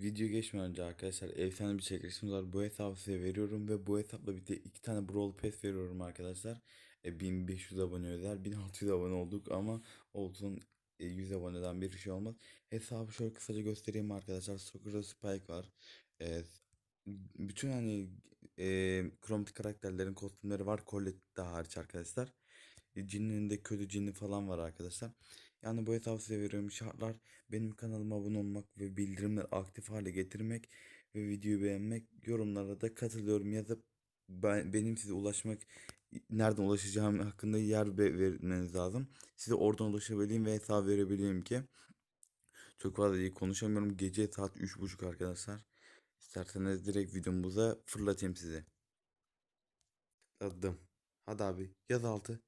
Video geçmeden önce arkadaşlar efsane bir çekilişimiz var. Bu hesabı size veriyorum ve bu hesapla bir de iki tane Brawl Pass veriyorum arkadaşlar. E, 1500 abone özel 1600 abone olduk ama olsun e, 100 aboneden bir şey olmaz. Hesabı şöyle kısaca göstereyim arkadaşlar. Soccer'da Spike var. E, bütün hani e, karakterlerin kostümleri var. Colette de hariç arkadaşlar. E, Cinnin de kötü cinni falan var arkadaşlar. Yani hesabı size veriyorum. Şartlar benim kanalıma abone olmak ve bildirimleri aktif hale getirmek ve videoyu beğenmek. Yorumlara da katılıyorum yazıp ben, benim size ulaşmak nereden ulaşacağım hakkında yer vermeniz lazım. Size oradan ulaşabileyim ve hesap verebileyim ki. Çok fazla iyi konuşamıyorum. Gece saat 3.30 arkadaşlar. İsterseniz direkt videomuza fırlatayım sizi. Adım. Hadi abi yaz altı.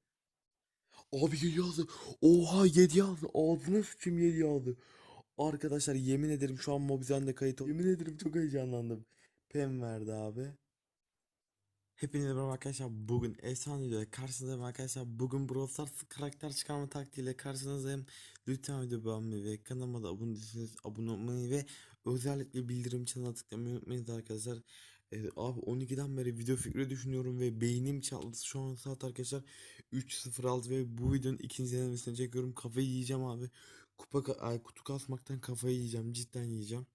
Abi 7 yazdı. Oha 7 yazdı. Ağzına sıçayım 7 yazdı. Arkadaşlar yemin ederim şu an Mobizen'de kayıt Yemin ederim çok heyecanlandım. Pem verdi abi. Hepinize merhaba arkadaşlar. Bugün efsane videoda karşınızdayım arkadaşlar. Bugün Brawl Stars karakter çıkarma taktiğiyle karşınızdayım. Lütfen video beğenmeyi ve kanalıma da abone değilseniz abone olmayı ve özellikle bildirim çanına tıklamayı unutmayınız arkadaşlar. Ee, abi 12'den beri video fikri düşünüyorum ve beynim çaldı. Şu an saat arkadaşlar 3.06 ve bu videonun ikinci denemesini çekiyorum. Kafayı yiyeceğim abi. Kupa ay, kutu kasmaktan kafayı yiyeceğim. Cidden yiyeceğim.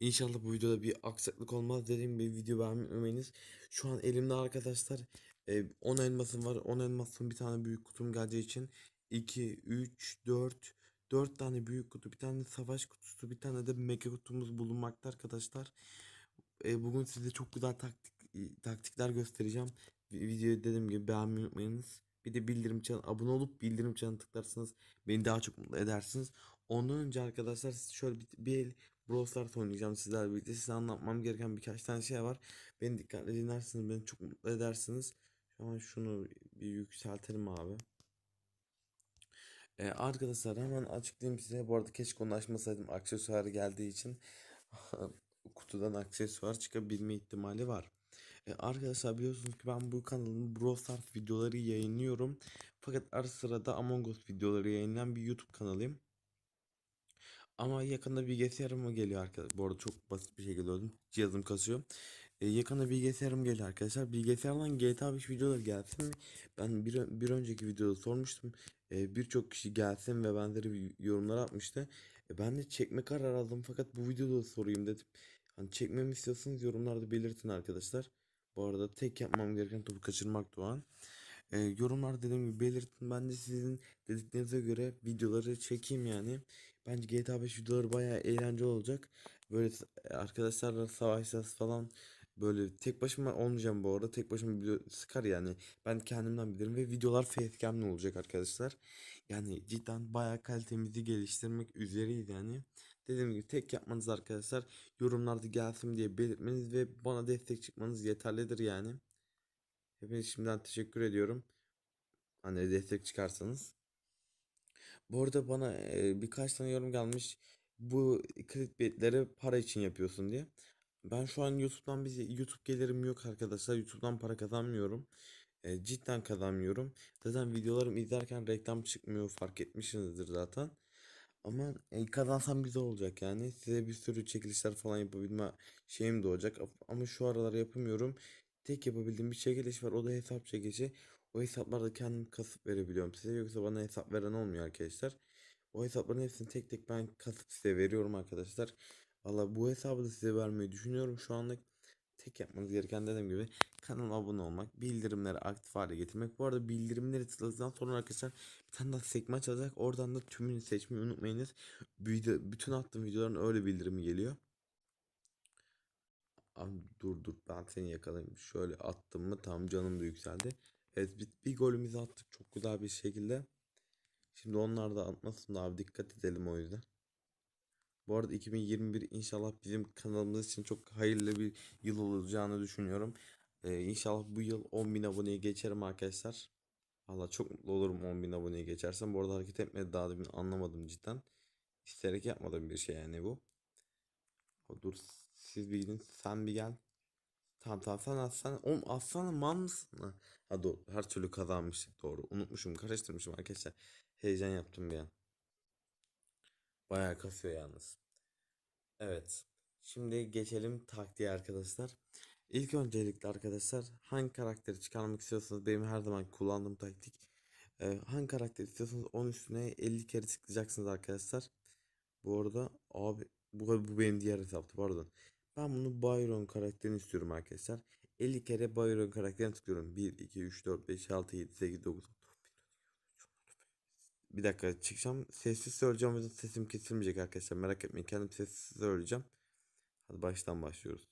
İnşallah bu videoda bir aksaklık olmaz. Dediğim gibi video beğenmeyiniz. Şu an elimde arkadaşlar e, 10 elmasım var. 10 elmasım bir tane büyük kutum geleceği için 2, 3, 4 4 tane büyük kutu, bir tane savaş kutusu, bir tane de mega kutumuz bulunmakta arkadaşlar. E, bugün size çok güzel taktik taktikler göstereceğim. Vi- Videoyu dediğim gibi beğenmeyi unutmayınız. Bir de bildirim çanı abone olup bildirim çanı tıklarsanız beni daha çok mutlu edersiniz. Ondan önce arkadaşlar şöyle bir, bir el Brawl Stars oynayacağım sizlerle birlikte. Size anlatmam gereken birkaç tane şey var. Beni dikkatli dinlersiniz, beni çok mutlu edersiniz. Şu an şunu bir yükseltelim abi. Ee, arkadaşlar hemen açıklayayım size. Bu arada keşke onu açmasaydım. Aksesuar geldiği için kutudan aksesuar çıkabilme ihtimali var. Ee, arkadaşlar biliyorsunuz ki ben bu kanalın Brawl Stars videoları yayınlıyorum. Fakat ara sıra da Among Us videoları yayınlayan bir YouTube kanalıyım. Ama yakında bilgisayarıma geliyor arkadaşlar. Bu arada çok basit bir şekilde öldüm. Cihazım kasıyor. Ee, yakında bilgisayarım geliyor arkadaşlar. Bilgisayardan GTA 5 videoları gelsin mi? Ben bir, bir önceki videoda sormuştum. Ee, Birçok kişi gelsin ve benzeri yorumlar atmıştı. E, ben de çekme kararı aldım fakat bu videoda da sorayım dedim. Hani çekmemi istiyorsanız yorumlarda belirtin arkadaşlar. Bu arada tek yapmam gereken topu kaçırmak Doğan. Ee, yorumlarda dediğim gibi belirtin. Ben de sizin dediklerinize göre videoları çekeyim yani. Bence GTA 5 videoları bayağı eğlenceli olacak. Böyle arkadaşlarla savaşacağız falan. Böyle tek başıma olmayacağım bu arada. Tek başıma video sıkar yani. Ben kendimden bilirim ve videolar facecam'li olacak arkadaşlar. Yani cidden bayağı kalitemizi geliştirmek üzereyiz yani. Dediğim gibi tek yapmanız arkadaşlar yorumlarda gelsin diye belirtmeniz ve bana destek çıkmanız yeterlidir yani. Hepinize şimdiden teşekkür ediyorum. Hani destek çıkarsanız. Bu arada bana e, birkaç tane yorum gelmiş. Bu clickbaitleri para için yapıyorsun diye. Ben şu an YouTube'dan bir YouTube gelirim yok arkadaşlar. YouTube'dan para kazanmıyorum. E, cidden kazanmıyorum. Zaten videolarımı izlerken reklam çıkmıyor fark etmişsinizdir zaten. Ama e, kazansam güzel olacak yani. Size bir sürü çekilişler falan yapabilme şeyim de olacak. Ama şu aralar yapamıyorum. Tek yapabildiğim bir çekiliş var. O da hesap çekilişi. O hesaplarda kendim kasıp verebiliyorum size. Yoksa bana hesap veren olmuyor arkadaşlar. O hesapların hepsini tek tek ben kasıp size veriyorum arkadaşlar. Valla bu hesabı da size vermeyi düşünüyorum şu anlık. Tek yapmanız gereken dediğim gibi kanalıma abone olmak, bildirimleri aktif hale getirmek. Bu arada bildirimleri tıkladıktan sonra arkadaşlar bir tane daha sekme açacak. Oradan da tümünü seçmeyi unutmayınız. Bütün attığım videoların öyle bildirimi geliyor. Abi dur dur ben seni yakalayayım. Şöyle attım mı tam canım da yükseldi. Evet bir, bir golümüzü attık çok güzel bir şekilde. Şimdi onlar da atmasın abi dikkat edelim o yüzden. Bu arada 2021 inşallah bizim kanalımız için çok hayırlı bir yıl olacağını düşünüyorum. Ee, inşallah bu yıl 10.000 aboneyi geçerim arkadaşlar. Valla çok mutlu olurum 10.000 aboneyi geçersem. Bu arada hareket etmedi daha demin anlamadım cidden. İsteyerek yapmadığım bir şey yani bu. O, dur siz bir gidin sen bir gel. Tamam tamam sen aslan. Oğlum aslan man mısın? Ha, ha doğru her türlü kazanmıştık doğru. Unutmuşum karıştırmışım arkadaşlar. Heyecan yaptım bir an. Bayağı kasıyor yalnız. Evet. Şimdi geçelim taktiğe arkadaşlar. İlk öncelikle arkadaşlar hangi karakteri çıkarmak istiyorsanız benim her zaman kullandığım taktik. e, hangi karakteri istiyorsanız onun üstüne 50 kere tıklayacaksınız arkadaşlar. Bu arada abi bu, bu benim diğer hesaptı pardon. Ben bunu Byron karakterini istiyorum arkadaşlar. 50 kere Byron karakterini tıklıyorum. 1, 2, 3, 4, 5, 6, 7, 8, 9, 10. Bir dakika çıkacağım. Sessiz söyleyeceğim. o yüzden Sesim kesilmeyecek arkadaşlar. Merak etmeyin. Kendim sessiz söyleyeceğim. Hadi baştan başlıyoruz.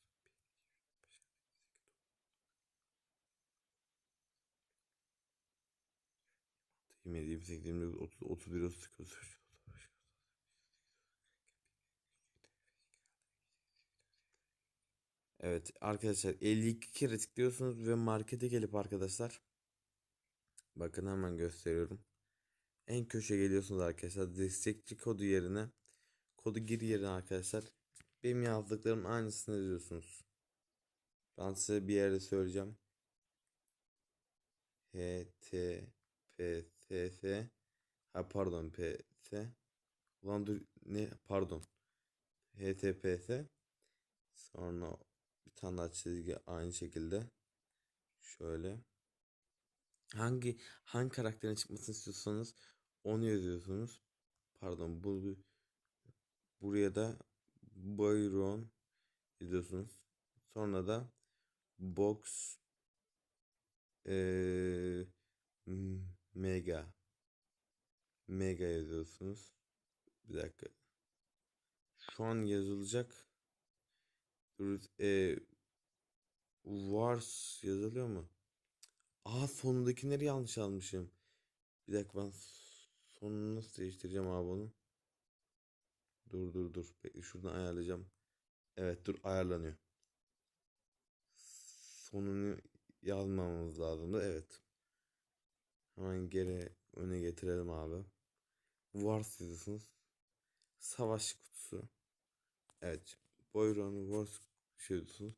27, 28, 29, 30, 31, 32, 33. Evet arkadaşlar 52 kere tıklıyorsunuz ve markete gelip arkadaşlar bakın hemen gösteriyorum. En köşe geliyorsunuz arkadaşlar. Destekçi kodu yerine kodu gir yerine arkadaşlar. Benim yazdıklarım aynısını yazıyorsunuz. Ben size bir yerde söyleyeceğim. H T P S S ha pardon P S Ulan dur ne? Pardon. HTTPS sonra bir tane daha çizgi aynı şekilde. Şöyle. Hangi hangi karakterin çıkmasını istiyorsanız onu yazıyorsunuz pardon bu buraya da Byron yazıyorsunuz sonra da box eee, mega. Mega yazıyorsunuz. Bir dakika. Şu an yazılacak. Dur, e, Wars yazılıyor mu? Aa sonundakileri yanlış almışım. Bir dakika ben sonunu nasıl değiştireceğim abi onu? Dur dur dur. Bekle şuradan ayarlayacağım. Evet dur ayarlanıyor. Sonunu yazmamamız lazımdı. Evet. Hemen geri öne getirelim abi. Wars yazıyorsunuz. Savaş kutusu. Evet. Boyron Wars şey.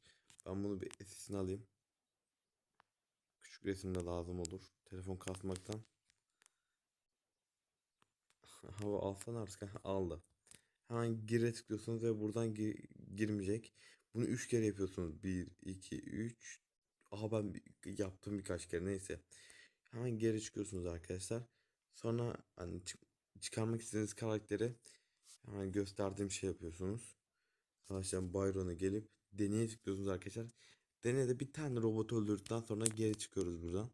Ben bunu bir esisini alayım. Küçük resimde lazım olur. Telefon kasmaktan. Hava alsana artık. Aldı. Hemen gire tıklıyorsunuz ve buradan gi- girmeyecek. Bunu 3 kere yapıyorsunuz. 1, 2, 3. Aha ben yaptım birkaç kere neyse. Hemen geri çıkıyorsunuz arkadaşlar. Sonra hani çık- çıkarmak istediğiniz karakteri hemen gösterdiğim şey yapıyorsunuz. Arkadaşlar Byron'a gelip deneye tıklıyorsunuz arkadaşlar. Deneyde bir tane robot öldürdükten sonra geri çıkıyoruz buradan.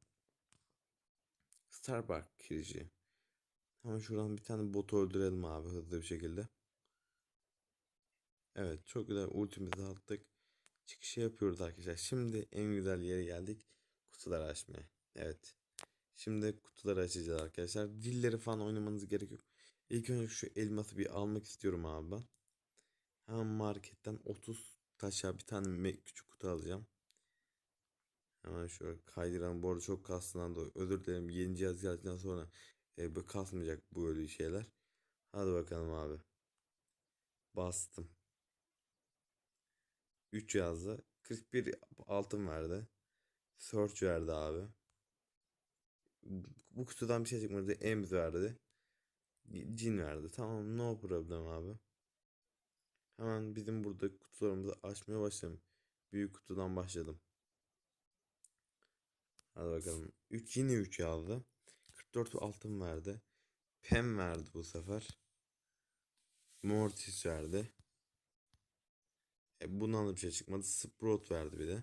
Starbucks kirişi. Hemen şuradan bir tane botu öldürelim abi hızlı bir şekilde. Evet çok güzel ultimizi attık. Çıkışı yapıyoruz arkadaşlar. Şimdi en güzel yere geldik. Kutuları açmaya. Evet. Şimdi kutuları açacağız arkadaşlar. Dilleri falan oynamanız gerek yok. İlk önce şu elması bir almak istiyorum abi ben. Hemen marketten 30 taşa bir tane küçük kutu alacağım. Hemen şöyle kaydıran bu arada çok kastından da özür dilerim. Yeni cihaz geldikten sonra e, bu kasmayacak bu öyle şeyler. Hadi bakalım abi. Bastım. 3 yazdı. 41 altın verdi. Search verdi abi. Bu kutudan bir şey çıkmadı. Ems verdi. Cin verdi. Tamam no problem abi. Hemen bizim burada kutularımızı açmaya başlayalım. Büyük kutudan başladım. Hadi bakalım. 3 yine 3 yazdı. 44 altın verdi. Pem verdi bu sefer. Mortis verdi. E, bundan da bir şey çıkmadı. Sprout verdi bir de.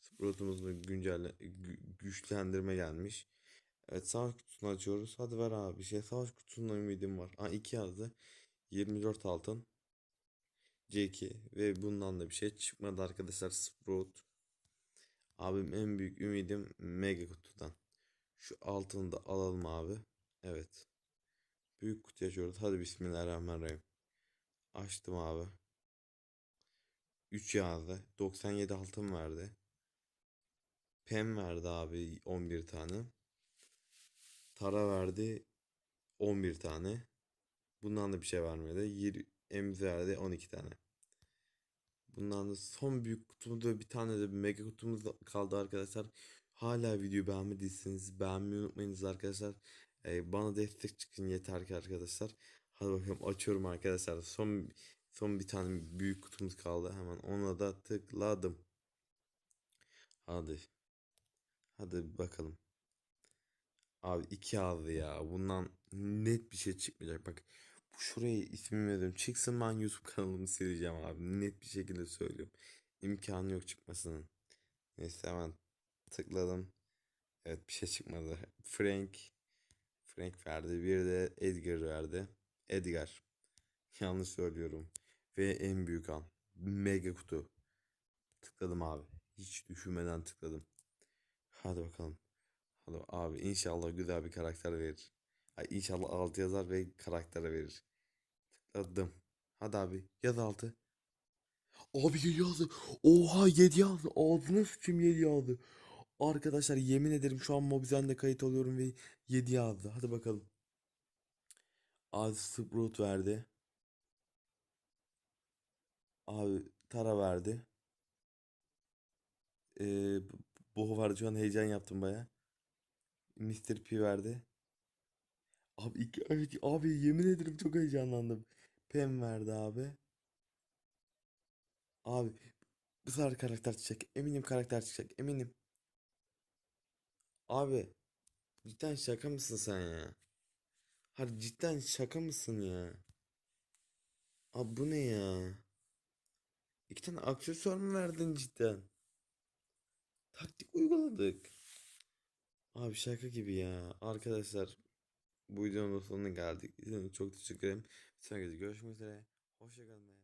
Sprout'umuzun güncelle gü- güçlendirme gelmiş. Evet savaş kutusunu açıyoruz. Hadi ver abi bir şey. Savaş kutusundan ümidim var. Aa 2 yazdı. 24 altın. C2 ve bundan da bir şey çıkmadı arkadaşlar. Sprout. Abim en büyük ümidim Mega kutudan. Şu altını da alalım abi. Evet. Büyük kutu açıyoruz. Hadi bismillahirrahmanirrahim. Açtım abi. 3 yazdı. 97 altın verdi. Pem verdi abi 11 tane. Tara verdi 11 tane. Bundan da bir şey vermedi. 20 emzi verdi 12 tane. Bundan da son büyük kutumuzda bir tane de bir mega kutumuz kaldı arkadaşlar. Hala videoyu beğenmediyseniz beğenmeyi unutmayınız arkadaşlar. Ee, bana destek çıkın yeter ki arkadaşlar. Hadi bakalım açıyorum arkadaşlar. Son Son bir tane büyük kutumuz kaldı. Hemen ona da tıkladım. Hadi. Hadi bakalım. Abi iki aldı ya. Bundan net bir şey çıkmayacak. Bak bu şuraya ismimi veriyorum. Çıksın ben YouTube kanalımı sileceğim abi. Net bir şekilde söylüyorum. İmkanı yok çıkmasının. Neyse hemen tıkladım. Evet bir şey çıkmadı. Frank. Frank verdi. Bir de Edgar verdi. Edgar. Yanlış söylüyorum. Ve en büyük an. Mega kutu. Tıkladım abi. Hiç düşünmeden tıkladım. Hadi bakalım. Hadi abi inşallah güzel bir karakter verir. Ay inşallah 6 yazar ve karaktere verir. Tıkladım. Hadi abi yaz 6. Abi 7 yazdı. Oha 7 yazdı. Ağzına sıçayım 7 yazdı. Arkadaşlar yemin ederim şu an Mobizen'de kayıt oluyorum ve 7 yazdı. Hadi bakalım. Abi Sprout verdi. Abi Tara verdi. Ee, Boho vardı şu an heyecan yaptım baya. Mr. P verdi. Abi, iki, evet, abi yemin ederim çok heyecanlandım. Pem verdi abi. Abi bu sefer karakter çıkacak. Eminim karakter çıkacak. Eminim. Abi cidden şaka mısın sen ya? Hadi cidden şaka mısın ya? Abi bu ne ya? İki tane aksesuar mı verdin cidden? Taktik uyguladık. Abi şaka gibi ya. Arkadaşlar bu videonun sonuna geldik. İzlediğiniz çok teşekkür ederim. Sonraki videoda görüşmek üzere. Hoşçakalın.